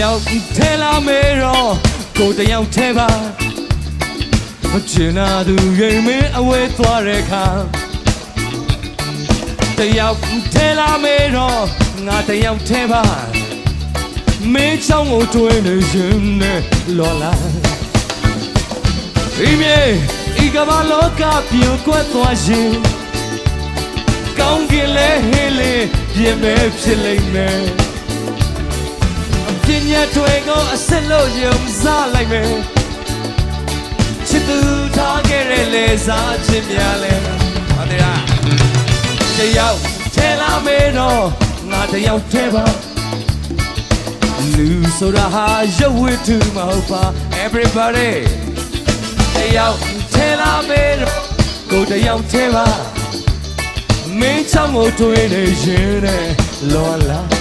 ယောက်ထဲလာမေတော့ကိုတယောက်ထဲပါမချင်နာသူရိမ်မင်းအဝဲသွားတဲ့အခါတယောက်ထဲလာမေတော့ငါတယောက်ထဲပါမင်းချောင်းကိုတွင်းနေရှင်နဲ့လော်လာဒီမြေဤကမ္ဘာလောကပြိုကွက်သွားရှင်ကောင်းကင်လဲဟင်းလေးပြင်မဲ့ဖြစ်လိမ့်မယ် ပညာတွေကိုအစစ်လို့ယုံစားလိုက်မယ်ချစ်သူထားခဲ့တဲ့လေစားခြင်းများလဲဟုတ်တယ်လားတယောက်ထဲလာမေတော့ငါတယောက်ထဲပါလူဆိုတာဟာရုပ်ဝတ္ထုမဟုတ်ပါ everybody တယောက်ထဲလာမေတော့ကိုတယောက်ထဲပါမင်းချောင်းကိုတွေ့နေရင်နဲ့လောလာ